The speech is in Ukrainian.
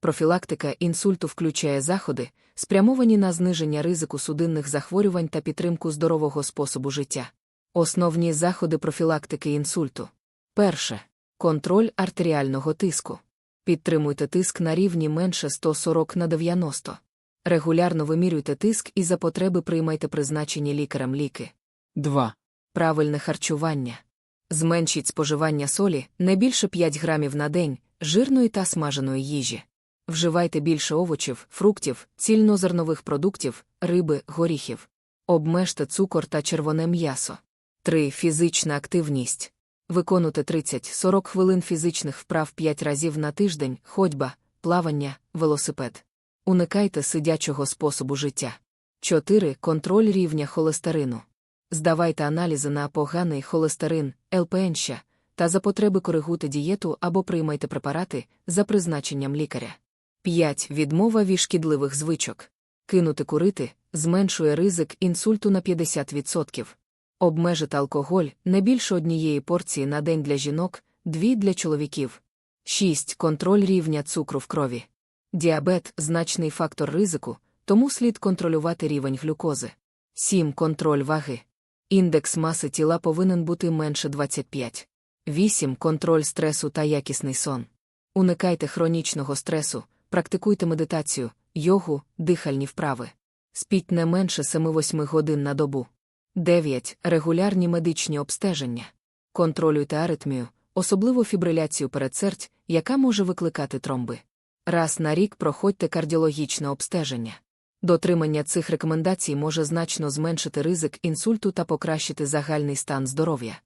Профілактика інсульту включає заходи, спрямовані на зниження ризику судинних захворювань та підтримку здорового способу життя. Основні заходи профілактики інсульту. Перше. Контроль артеріального тиску. Підтримуйте тиск на рівні менше 140 на 90. Регулярно вимірюйте тиск і за потреби приймайте призначені лікарем ліки. 2. Правильне харчування. Зменшіть споживання солі не більше 5 грамів на день, жирної та смаженої їжі. Вживайте більше овочів, фруктів, цільнозернових продуктів, риби, горіхів. Обмежте цукор та червоне м'ясо. 3. Фізична активність. Виконуйте 30-40 хвилин фізичних вправ 5 разів на тиждень, ходьба, плавання, велосипед. Уникайте сидячого способу життя. 4. Контроль рівня холестерину. Здавайте аналізи на поганий холестерин, ЛПН, та за потреби коригуйте дієту або приймайте препарати за призначенням лікаря. 5. Відмова від шкідливих звичок. Кинути курити зменшує ризик інсульту на 50%. Обмежити алкоголь не більше однієї порції на день для жінок, дві для чоловіків. 6. Контроль рівня цукру в крові. Діабет значний фактор ризику, тому слід контролювати рівень глюкози. 7. Контроль ваги. Індекс маси тіла повинен бути менше 25. 8. Контроль стресу та якісний сон. Уникайте хронічного стресу, практикуйте медитацію, йогу, дихальні вправи. Спіть не менше 7-8 годин на добу. 9. Регулярні медичні обстеження. Контролюйте аритмію, особливо фібриляцію передсердь, яка може викликати тромби. Раз на рік проходьте кардіологічне обстеження. Дотримання цих рекомендацій може значно зменшити ризик інсульту та покращити загальний стан здоров'я.